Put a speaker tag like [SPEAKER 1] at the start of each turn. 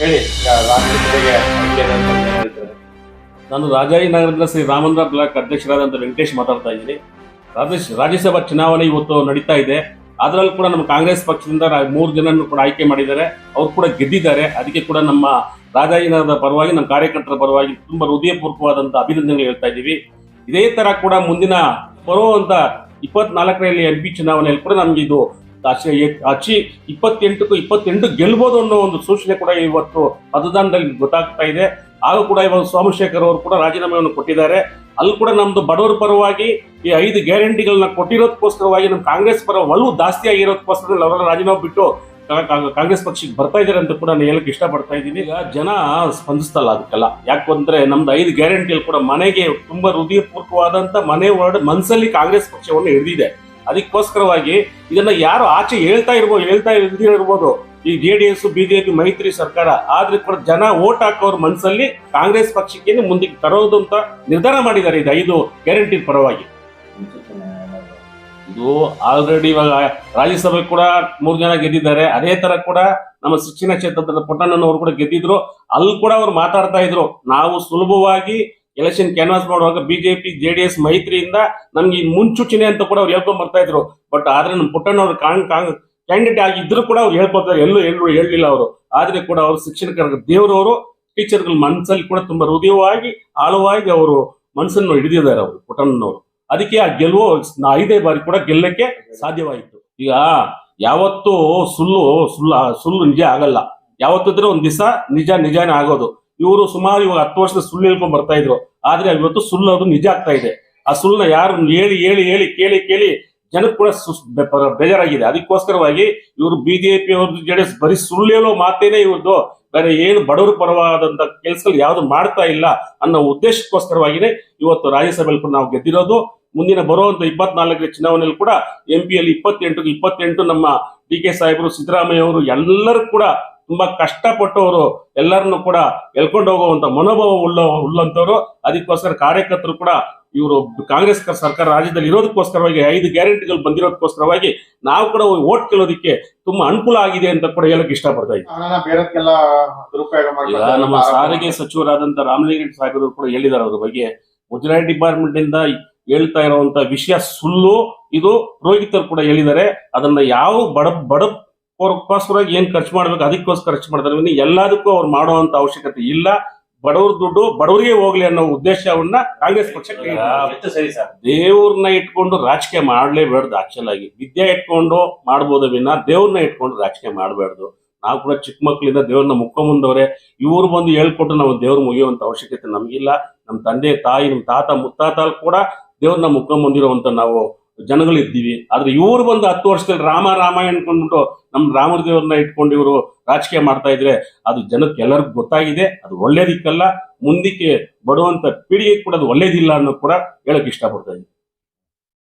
[SPEAKER 1] ಹೇಳಿ.
[SPEAKER 2] ನಾನು ರಾಜಾಜಿ ರಾಜಾಜಿನಗರದ ಶ್ರೀ ರಾಮಂದ್ರ ಬ್ಲಾಕ್ ಅಧ್ಯಕ್ಷರಾದಂಥ ವೆಂಕಟೇಶ್ ಮಾತಾಡ್ತಾ ಇದ್ದೀನಿ. ರಾಜೇಶ್ ರಾಜ್ಯಸಭಾ ಚುನಾವಣೆ ಇವತ್ತು ನಡೀತಾ ಇದೆ. ಅದರಲ್ಲೂ ಕೂಡ ನಮ್ಮ ಕಾಂಗ್ರೆಸ್ ಪಕ್ಷದಿಂದ ಮೂರು ಜನರನ್ನು ಕೂಡ ಆಯ್ಕೆ ಮಾಡಿದ್ದಾರೆ. ಅವ್ರು ಕೂಡ ಗೆದ್ದಿದ್ದಾರೆ. ಅದಕ್ಕೆ ಕೂಡ ನಮ್ಮ ರಾಜಾಜಿನಗರದ ಪರವಾಗಿ, ನಮ್ಮ ಕಾರ್ಯಕರ್ತರ ಪರವಾಗಿ ತುಂಬಾ ಹೃದಯಪೂರ್ವಕವಾದಂಥ ಅಭಿನಂದನೆಗಳು ಹೇಳ್ತಾ ಇದ್ದೀವಿ. ಇದೇ ತರ ಕೂಡ ಮುಂದಿನ ಬರುವಂಥ ಇಪ್ಪತ್ನಾಲ್ಕರಲ್ಲಿ ಎಂ ಪಿ ಚುನಾವಣೆಯಲ್ಲಿ ಕೂಡ ನಮಗೆ ಇದು ಅಚಿ ಅಚಿ ಇಪ್ಪತ್ತೆಂಟಕ್ಕೂ ಇಪ್ಪತ್ತೆಂಟು ಗೆಲ್ಬೋದು ಅನ್ನೋ ಒಂದು ಸೂಚನೆ ಕೂಡ ಇವತ್ತು ಮತದಾನದಲ್ಲಿ ಗೊತ್ತಾಗ್ತಾ ಇದೆ. ಆಗ ಕೂಡ ಇವಾಗ ಸೋಮಶೇಖರ್ ಅವರು ಕೂಡ ರಾಜೀನಾಮೆಯನ್ನು ಕೊಟ್ಟಿದ್ದಾರೆ. ಅಲ್ಲಿ ಕೂಡ ನಮ್ದು ಬಡವರ ಪರವಾಗಿ ಈ ಐದು ಗ್ಯಾರಂಟಿಗಳನ್ನ ಕೊಟ್ಟಿರೋದಕ್ಕೋಸ್ಕರವಾಗಿ ನಮ್ಮ ಕಾಂಗ್ರೆಸ್ ಪರ ಒಲವು ಜಾಸ್ತಿ ಆಗಿರೋದಕ್ಕೋಸ್ಕರ ಅವರೆಲ್ಲ ರಾಜೀನಾಮೆ ಬಿಟ್ಟು ಕಾಂಗ್ರೆಸ್ ಪಕ್ಷಕ್ಕೆ ಬರ್ತಾ ಇದ್ದಾರೆ ಅಂತ ಕೂಡ ನಾನು ಹೇಳಕ್ ಇಷ್ಟಪಡ್ತಾ ಇದ್ದೀನಿ. ಈಗ ಜನ ಸ್ಪಂದಿಸ್ತಲ್ಲ ಅದಕ್ಕೆಲ್ಲ. ಯಾಕಂದ್ರೆ ನಮ್ದು ಐದು ಗ್ಯಾರಂಟಿಯಲ್ಲಿ ಕೂಡ ಮನೆಗೆ ತುಂಬಾ ಹೃದಯಪೂರ್ವಕವಾದಂತ ಮನೆ ವರ್ಡ್ ಮನಸ್ಸಲ್ಲಿ ಕಾಂಗ್ರೆಸ್ ಪಕ್ಷವನ್ನು ಹಿಡಿದಿದೆ. ಅದಕ್ಕೋಸ್ಕರವಾಗಿ ಇದನ್ನ ಯಾರು ಆಚೆ ಹೇಳ್ತಾ ಇರ್ಬೋದು ಹೇಳ್ತಾ ಇರ್ಬೋದು. ಈ ಜೆ ಡಿ ಎಸ್ ಬಿಜೆಪಿ ಮೈತ್ರಿ ಸರ್ಕಾರ, ಆದ್ರೆ ಕೂಡ ಜನ ಓಟ್ ಹಾಕೋರ್ ಮನಸ್ಸಲ್ಲಿ ಕಾಂಗ್ರೆಸ್ ಪಕ್ಷಕ್ಕೆ ಮುಂದಕ್ಕೆ ತರೋದು ಅಂತ ನಿರ್ಧಾರ ಮಾಡಿದ್ದಾರೆ ಇದು ಐದು ಗ್ಯಾರಂಟಿ ಪರವಾಗಿ. ಇದು ಆಲ್ರೆಡಿ ಇವಾಗ ರಾಜ್ಯಸಭೆ ಕೂಡ ಮೂರು ಜನ ಗೆದ್ದಿದ್ದಾರೆ. ಅದೇ ತರ ಕೂಡ ನಮ್ಮ ಶಿಕ್ಷಣ ಕ್ಷೇತ್ರದ ಪುಟ್ಟಣ್ಣನವರು ಕೂಡ ಗೆದ್ದಿದ್ರು. ಅಲ್ಲಿ ಕೂಡ ಅವ್ರು ಮಾತಾಡ್ತಾ ಇದ್ರು. ನಾವು ಸುಲಭವಾಗಿ ಎಲೆಕ್ಷನ್ ಕ್ಯಾನ್ವಾಸ್ ಮಾಡುವಾಗ ಬಿಜೆಪಿ ಜೆ ಡಿ ಎಸ್ ಮೈತ್ರಿಯಿಂದ ನಮ್ಗೆ ಈ ಮುನ್ಸೂಚನೆ ಅಂತ ಕೂಡ ಅವ್ರು ಹೇಳ್ಕೊಂಡ್ ಬರ್ತಾ ಇದ್ರು. ಬಟ್ ಆದ್ರೆ ನಮ್ಮ ಪುಟ್ಟಣ್ಣವ್ರು ಕ್ಯಾಂಡಿಡೇಟ್ ಆಗಿದ್ರು ಕೂಡ ಅವ್ರು ಹೇಳ್ಕೊತಾರೆ ಎಲ್ಲೂ ಎಲ್ಲೂ ಹೇಳಲಿಲ್ಲ ಅವರು. ಆದ್ರೆ ಕೂಡ ಅವರು ಶಿಕ್ಷಣ ದೇವರವರು ಟೀಚರ್ಗಳ ಮನಸ್ಸಲ್ಲಿ ಕೂಡ ತುಂಬಾ ಹೃದಯವಾಗಿ, ಆಳವಾಗಿ ಅವರು ಮನಸ್ಸನ್ನು ಹಿಡಿದಿದ್ದಾರೆ ಅವರು, ಪುಟ್ಟಣ್ಣನವರು. ಅದಕ್ಕೆ ಆ ಗೆಲುವು ಐದೇ ಬಾರಿ ಕೂಡ ಗೆಲ್ಲಕ್ಕೆ ಸಾಧ್ಯವಾಯಿತು. ಈಗ ಯಾವತ್ತು ಸುಳ್ಳು ಸುಳ್ಳು ಸುಳ್ಳು ನಿಜ ಆಗಲ್ಲ. ಯಾವತ್ತಿದ್ರೆ ಒಂದ್ ದಿವಸ ನಿಜ, ನಿಜಾನೇ ಆಗೋದು. ಇವರು ಸುಮಾರು ಇವಾಗ ಹತ್ತು ವರ್ಷದ ಸುಳ್ಳು ಹೇಳ್ಕೊಂಡು ಬರ್ತಾ ಇದ್ರು. ಆದ್ರೆ ಇವತ್ತು ಸುಳ್ಳು ಅದು ನಿಜ ಆಗ್ತಾ ಇದೆ. ಆ ಸುಳ್ಳನ್ನ ಯಾರು ಹೇಳಿ ಹೇಳಿ ಹೇಳಿ, ಕೇಳಿ ಕೇಳಿ ಜನಕ್ಕೆ ಕೂಡ ಬೇಜಾರಾಗಿದೆ. ಅದಕ್ಕೋಸ್ಕರವಾಗಿ ಇವರು ಬಿಜೆಪಿ ಜೆ ಬರೀ ಸುಳ್ಳು ಹೇಳೋ ಮಾತೇನೆ ಇವ್ರದ್ದು. ಬೇರೆ ಏನು ಬಡವರು ಪರವಾದಂತ ಕೆಲಸಗಳು ಯಾವ್ದು ಮಾಡ್ತಾ ಇಲ್ಲ ಅನ್ನೋ ಉದ್ದೇಶಕ್ಕೋಸ್ಕರವಾಗಿನೇ ಇವತ್ತು ರಾಜ್ಯಸಭೆಯಲ್ಲಿ ಕೂಡ ನಾವು ಗೆದ್ದಿರೋದು. ಮುಂದಿನ ಬರುವಂತ ಇಪ್ಪತ್ನಾಲ್ಕನೇ ಚುನಾವಣೆಯಲ್ಲಿ ಕೂಡ ಎಂ ಪಿಯಲ್ಲಿ ಇಪ್ಪತ್ತೆಂಟು ಇಪ್ಪತ್ತೆಂಟು ನಮ್ಮ ಡಿ ಕೆ ಸಾಹೇಬರು, ಸಿದ್ದರಾಮಯ್ಯ ಅವರು ಎಲ್ಲರೂ ಕೂಡ ತುಂಬಾ ಕಷ್ಟಪಟ್ಟವರು ಎಲ್ಲರನ್ನು ಕೂಡ ಎಳ್ಕೊಂಡು ಹೋಗುವಂತ ಮನೋಭಾವ ಉಳ್ಳ ಉಳ್ಳಂತವ್ರು. ಅದಕ್ಕೋಸ್ಕರ ಕಾರ್ಯಕರ್ತರು ಕೂಡ ಇವರು ಕಾಂಗ್ರೆಸ್ ಸರ್ಕಾರ ರಾಜ್ಯದಲ್ಲಿ ಇರೋದಕ್ಕೋಸ್ಕರವಾಗಿ ಐದು ಗ್ಯಾರಂಟಿಗಳು ಬಂದಿರೋದಕ್ಕೋಸ್ಕರವಾಗಿ ನಾವು ಕೂಡ ಓಟ್ ಕೇಳೋದಕ್ಕೆ ತುಂಬಾ ಅನುಕೂಲ ಆಗಿದೆ ಅಂತ ಕೂಡ ಹೇಳಕ್ ಇಷ್ಟಪಡ್ತಾ
[SPEAKER 1] ಮಾಡ್ತಾರೆ
[SPEAKER 2] ನಮ್ಮ ಸಾರಿಗೆ ಸಚಿವರಾದಂತ ರಾಮಲಿಂಗೇಶ್ವರ ಸಾಹೇಬರು ಕೂಡ ಹೇಳಿದ್ದಾರೆ ಅದ್ರ ಬಗ್ಗೆ. ಮುಜರಾಯಿ ಡಿಪಾರ್ಟ್ಮೆಂಟ್ ಇಂದ ಹೇಳ್ತಾ ಇರುವಂತ ವಿಷಯ ಸುಳ್ಳು. ಇದು ರೋಹಿತರು ಕೂಡ ಹೇಳಿದ್ದಾರೆ. ಅದನ್ನ ಯಾವ ಬಡ ಬಡ ಕೋಸ್ಕರವಾಗಿ ಏನ್ ಖರ್ಚು ಮಾಡ್ಬೇಕು ಅದಕ್ಕೋಸ್ಕರ ಖರ್ಚು ಮಾಡ್ತಾರೆ. ಇನ್ನು ಎಲ್ಲದಕ್ಕೂ ಅವ್ರು ಮಾಡುವಂತ ಅವಶ್ಯಕತೆ ಇಲ್ಲ. ಬಡವ್ರ ದುಡ್ಡು ಬಡವರಿಗೆ ಹೋಗ್ಲಿ ಅನ್ನೋ ಉದ್ದೇಶವನ್ನ ಕಾಂಗ್ರೆಸ್ ಪಕ್ಷಕ್ಕೆ
[SPEAKER 1] ಸರಿ ಸರ್.
[SPEAKER 2] ದೇವ್ರನ್ನ ಇಟ್ಕೊಂಡು ರಾಜಕೀಯ ಮಾಡ್ಲೇಬೇಡ್ದು ಆಕ್ಚುಲ್ ಆಗಿ. ವಿದ್ಯೆ ಇಟ್ಕೊಂಡು ಮಾಡ್ಬೋದು ವಿನ ದೇವ್ರನ್ನ ಇಟ್ಕೊಂಡು ರಾಜಕೀಯ ಮಾಡಬಾರ್ದು ನಾವು ಕೂಡ ಚಿಕ್ಕ ಮಕ್ಕಳಿಂದ ದೇವ್ರನ್ನ ಮುಖ ಮುಂದವ್ರೆ ಇವ್ರು ಬಂದು ಹೇಳ್ಕೊಟ್ಟು ನಾವು ದೇವ್ರ ಮುಗಿಯುವಂತ ಅವಶ್ಯಕತೆ ನಮಗಿಲ್ಲ. ನಮ್ಮ ತಂದೆ ತಾಯಿ ನಮ್ಮ ತಾತ ಮುತ್ತಾತ ಕೂಡ ದೇವ್ರನ್ನ ಮುಖ ಮುಂದಿರುವಂತ ನಾವು ಜನಗಳಿದ್ದೀವಿ. ಆದ್ರೆ ಇವರು ಬಂದು ಹತ್ತು ವರ್ಷದಲ್ಲಿ ರಾಮ ರಾಮ ಅನ್ಕೊಂಡ್ಬಿಟ್ಟು ನಮ್ಮ ರಾಮರ ದೇವ್ರನ್ನ ಇಟ್ಕೊಂಡು ಇವರು ರಾಜಕೀಯ ಮಾಡ್ತಾ ಇದ್ರೆ ಅದು ಜನಕ್ಕೆ ಎಲ್ಲರಿಗೂ ಗೊತ್ತಾಗಿದೆ. ಅದು ಒಳ್ಳೇದಿಕ್ಕಲ್ಲ. ಮುಂದಕ್ಕೆ ಬರುವಂತ ಪೀಳಿಗೆ ಕೂಡ ಅದು ಒಳ್ಳೇದಿಲ್ಲ ಅನ್ನೋದು ಕೂಡ ಹೇಳಕ್ ಇಷ್ಟಪಡ್ತಾ ಇದ್ದೀನಿ.